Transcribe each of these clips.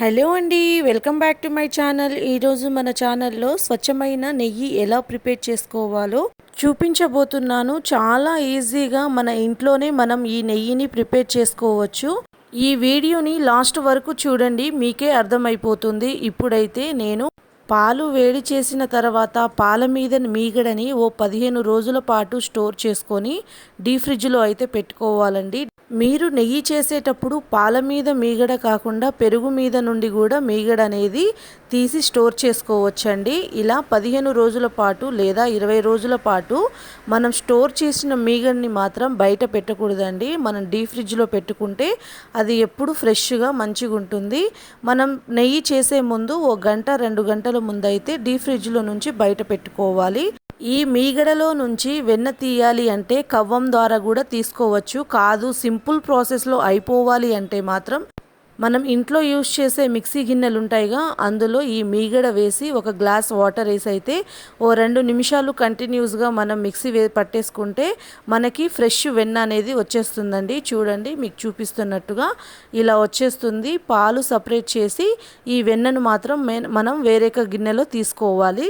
Hello అండి welcome back to my channel. ఈరోజు మన ఛానల్లో స్వచ్ఛమైన నెయ్యి ఎలా ప్రిపేర్ చేసుకోవాలో చూపించబోతున్నాను. చాలా ఈజీగా మన ఇంట్లోనే మనం ఈ నెయ్యిని ప్రిపేర్ చేసుకోవచ్చు. ఈ వీడియోని లాస్ట్ వరకు చూడండి మీకే అర్థమైపోతుంది. ఇప్పుడైతే నేను పాలు వేడి చేసిన తర్వాత పాల మీద మీగడని ఓ పదిహేను రోజుల పాటు స్టోర్ చేసుకొని డీ ఫ్రిడ్జ్లో అయితే పెట్టుకోవాలండి. మీరు నెయ్యి చేసేటప్పుడు పాల మీద మీగడ కాకుండా పెరుగు మీద నుండి కూడా మీగడ అనేది తీసి స్టోర్ చేసుకోవచ్చండి. ఇలా పదిహేను రోజుల పాటు లేదా ఇరవై రోజుల పాటు మనం స్టోర్ చేసిన మీగడని మాత్రం బయట పెట్టకూడదండి. మనం డీ ఫ్రిడ్జ్లో పెట్టుకుంటే అది ఎప్పుడు ఫ్రెష్గా మంచిగా ఉంటుంది మనం నెయ్యి చేసే ముందు ఓ గంట రెండు గంటల ముందైతే డీ ఫ్రిడ్జ్లో నుంచి బయట పెట్టుకోవాలి. ఈ మీగడలో నుంచి వెన్న తీయాలి అంటే కవ్వం ద్వారా కూడా తీసుకోవచ్చు. కాదు సింపుల్ ప్రాసెస్లో అయిపోవాలి అంటే మాత్రం మనం ఇంట్లో యూస్ చేసే మిక్సీ గిన్నెలు ఉంటాయిగా అందులో ఈ మీగడ వేసి ఒక గ్లాస్ వాటర్ వేసి అయితే ఓ రెండు నిమిషాలు కంటిన్యూస్గా మనం మిక్సీ వే పట్టేసుకుంటే మనకి ఫ్రెష్ వెన్న అనేది వచ్చేస్తుందండి. చూడండి మీకు చూపిస్తున్నట్టుగా ఇలా వచ్చేస్తుంది. పాలు సపరేట్ చేసి ఈ వెన్నను మాత్రం మనం వేరే గిన్నెలో తీసుకోవాలి.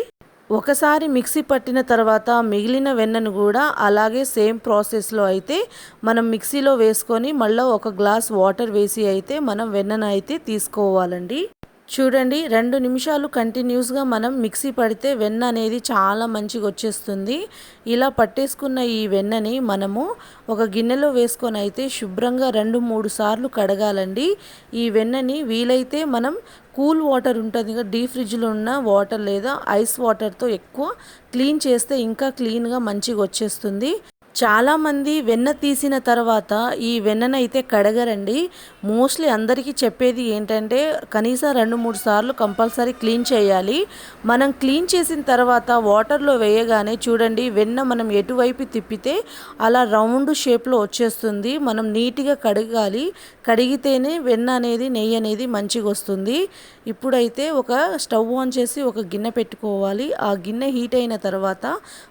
ఒకసారి మిక్సీ పట్టిన తర్వాత మిగిలిన వెన్నను కూడా అలాగే సేమ్ ప్రాసెస్లో అయితే మనం మిక్సీలో వేసుకొని మళ్ళీ ఒక గ్లాస్ వాటర్ వేసి అయితే మనం వెన్నను అయితే తీసుకోవాలండి. చూడండి రెండు నిమిషాలు కంటిన్యూస్గా మనం మిక్సీ పడితే వెన్న అనేది చాలా మంచిగా వచ్చేస్తుంది. ఇలా పట్టేసుకున్న ఈ వెన్నని మనము ఒక గిన్నెలో వేసుకొని అయితే శుభ్రంగా రెండు మూడు సార్లు కడగాలండి. ఈ వెన్నని వీలైతే మనం కూల్ వాటర్ ఉంటుంది కదా డీ ఫ్రిడ్జ్లో ఉన్న వాటర్ లేదా ఐస్ వాటర్తో ఎక్కువ క్లీన్ చేస్తే ఇంకా క్లీన్గా మంచిగా వచ్చేస్తుంది. చాలామంది వెన్న తీసిన తర్వాత ఈ వెన్ననైతే కడగరండి. మోస్ట్లీ అందరికీ చెప్పేది ఏంటంటే కనీసం రెండు మూడు సార్లు కంపల్సరీ క్లీన్ చేయాలి. మనం క్లీన్ చేసిన తర్వాత వాటర్లో వేయగానే చూడండి వెన్న మనం ఎటువైపు తిప్పితే అలా రౌండ్ షేప్లో వచ్చేస్తుంది. మనం నీట్గా కడగాలి. కడిగితేనే వెన్న అనేది నెయ్యి అనేది మంచిగా వస్తుంది. ఇప్పుడైతే ఒక స్టవ్ ఆన్ చేసి ఒక గిన్నె పెట్టుకోవాలి. ఆ గిన్నె హీట్ అయిన తర్వాత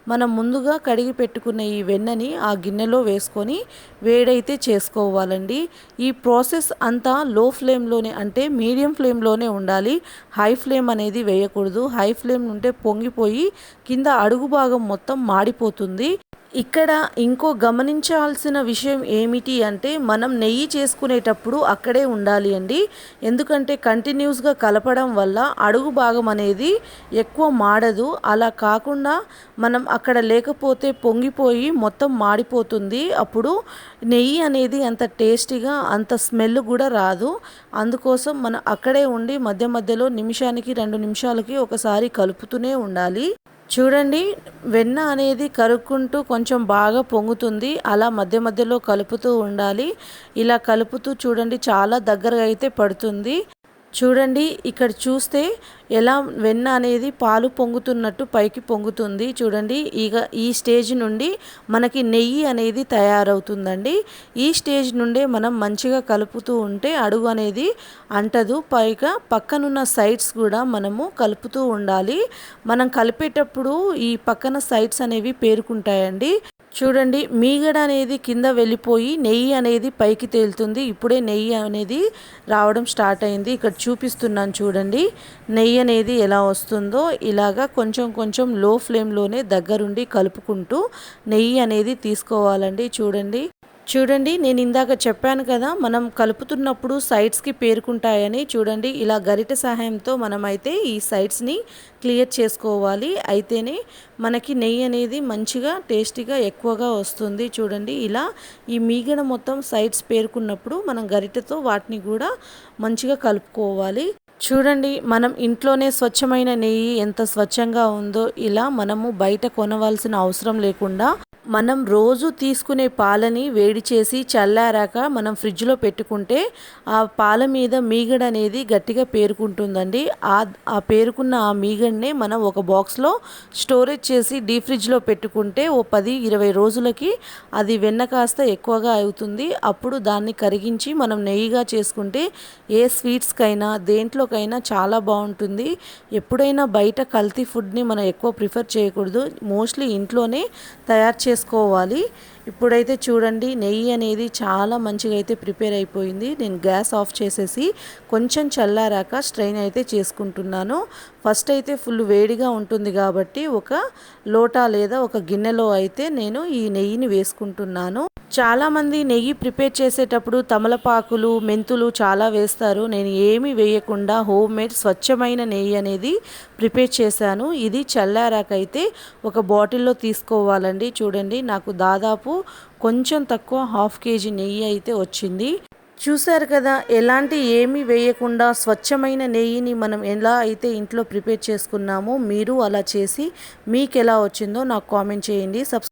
మనం ముందుగా కడిగి పెట్టుకున్న ఈ వెన్నని ఆ గిన్నెలో వేసుకొని వేడైతే చేసుకోవాలండి. ఈ ప్రాసెస్ అంతా లో ఫ్లేమ్లోనే అంటే మీడియం ఫ్లేమ్లోనే ఉండాలి. హై ఫ్లేమ్ అనేది వేయకూడదు. హై ఫ్లేమ్ ఉంటే పొంగిపోయి కింద అడుగు భాగం మొత్తం మాడిపోతుంది. ఇక్కడ ఇంకో గమనించాల్సిన విషయం ఏమిటి అంటే మనం నెయ్యి చేసుకునేటప్పుడు అక్కడే ఉండాలి అండి. ఎందుకంటే కంటిన్యూస్గా కలపడం వల్ల అడుగు భాగం అనేది ఎక్కువ మాడదు. అలా కాకుండా మనం అక్కడ లేకపోతే పొంగిపోయి మొత్తం మొత్తం మాడిపోతుంది. అప్పుడు నెయ్యి అనేది అంత టేస్టీగా అంత స్మెల్ కూడా రాదు. అందుకోసం మనం అక్కడే ఉండి మధ్య మధ్యలో నిమిషానికి రెండు నిమిషాలకి ఒకసారి కలుపుతూనే ఉండాలి. చూడండి వెన్న అనేది కరుక్కుంటూ కొంచెం బాగా పొంగుతుంది. అలా మధ్య మధ్యలో కలుపుతూ ఉండాలి. ఇలా కలుపుతూ చూడండి చాలా దగ్గరగా అయితే పడుతుంది. చూడండి ఇక్కడ చూస్తే ఎలా వెన్న అనేది పాలు పొంగుతున్నట్టు పైకి పొంగుతుంది చూడండి. ఇక ఈ స్టేజ్ నుండి మనకి నెయ్యి అనేది తయారవుతుందండి. ఈ స్టేజ్ నుండే మనం మంచిగా కలుపుతూ ఉంటే అడుగు అనేది అంటదు. పైగా పక్కనున్న సైడ్స్ కూడా మనము కలుపుతూ ఉండాలి. మనం కలిపేటప్పుడు ఈ పక్కన సైడ్స్ అనేవి పేరుకుంటాయండి. చూడండి మీగడ అనేది కింద వెళ్ళిపోయి నెయ్యి అనేది పైకి తేలుతుంది. ఇప్పుడే నెయ్యి అనేది రావడం స్టార్ట్ అయింది. ఇక్కడ చూపిస్తున్నాను చూడండి. నెయ్యి అనేది ఎలా వస్తుందో ఇలాగా కొంచెం కొంచెం లో ఫ్లేమ్లోనే దగ్గరుండి కలుపుకుంటూ నెయ్యి అనేది తీసుకోవాలండి. చూడండి. చూడండి నేను ఇందాక చెప్పాను కదా మనం కలుపుతున్నప్పుడు సైడ్స్కి పేరుకుంటాయని. చూడండి ఇలా గరిట సహాయంతో మనమైతే ఈ సైడ్స్ని క్లియర్ చేసుకోవాలి. అయితేనే మనకి నెయ్యి అనేది మంచిగా టేస్టీగా ఎక్కువగా వస్తుంది. చూడండి ఇలా ఈ మీగడ మొత్తం సైడ్స్ పేరుకున్నప్పుడు మనం గరిటతో వాటిని కూడా మంచిగా కలుపుకోవాలి. చూడండి మనం ఇంట్లోనే స్వచ్ఛమైన నెయ్యి ఎంత స్వచ్ఛంగా ఉందో ఇలా మనము బయట కొనవలసిన అవసరం లేకుండా మనం రోజు తీసుకునే పాలని వేడి చేసి చల్లారాక మనం ఫ్రిడ్జ్లో పెట్టుకుంటే ఆ పాల మీద మీగడ అనేది గట్టిగా పేరుకుంటుందండి. ఆ ఆ పేరుకున్న ఆ మీగడనే మనం ఒక బాక్స్లో స్టోరేజ్ చేసి డీ ఫ్రిడ్జ్లో పెట్టుకుంటే ఓ పది ఇరవై రోజులకి అది వెన్న కాస్త ఎక్కువగా అవుతుంది. అప్పుడు దాన్ని కరిగించి మనం నెయ్యిగా చేసుకుంటే ఏ స్వీట్స్కైనా దేంట్లోకైనా చాలా బాగుంటుంది. ఎప్పుడైనా బయట కల్తీ ఫుడ్ని మనం ఎక్కువ ప్రిఫర్ చేయకూడదు. మోస్ట్లీ ఇంట్లోనే తయారు చేసుకోవాలి. ఇప్పుడైతే చూడండి నెయ్యి అనేది చాలా మంచిగా అయితే ప్రిపేర్ అయిపోయింది. నేను గ్యాస్ ఆఫ్ చేసేసి కొంచెం చల్లారాక స్ట్రెయిన్ అయితే చేసుకుంటున్నాను. ఫస్ట్ అయితే ఫుల్ వేడిగా ఉంటుంది కాబట్టి ఒక లోటా లేదా ఒక గిన్నెలో అయితే నేను ఈ నెయ్యిని వేసుకుంటున్నాను. చాలామంది నెయ్యి ప్రిపేర్ చేసేటప్పుడు తమలపాకులు మెంతులు చాలా వేస్తారు. నేను ఏమీ వేయకుండా హోమ్ మేడ్ స్వచ్ఛమైన నెయ్యి అనేది ప్రిపేర్ చేశాను. ఇది చల్లారాకైతే ఒక బాటిల్లో తీసుకోవాలండి. చూడండి నాకు దాదాపు కొంచెం తక్కువ హాఫ్ కేజీ నెయ్యి అయితే వచ్చింది. చూశారు కదా ఎలాంటి ఏమీ వేయకుండా స్వచ్ఛమైన నెయ్యిని మనం ఎలా అయితే ఇంట్లో ప్రిపేర్ చేసుకున్నామో మీరు అలా చేసి మీకు ఎలా వచ్చిందో నాకు కామెంట్ చేయండి. సబ్స్క్రైబ్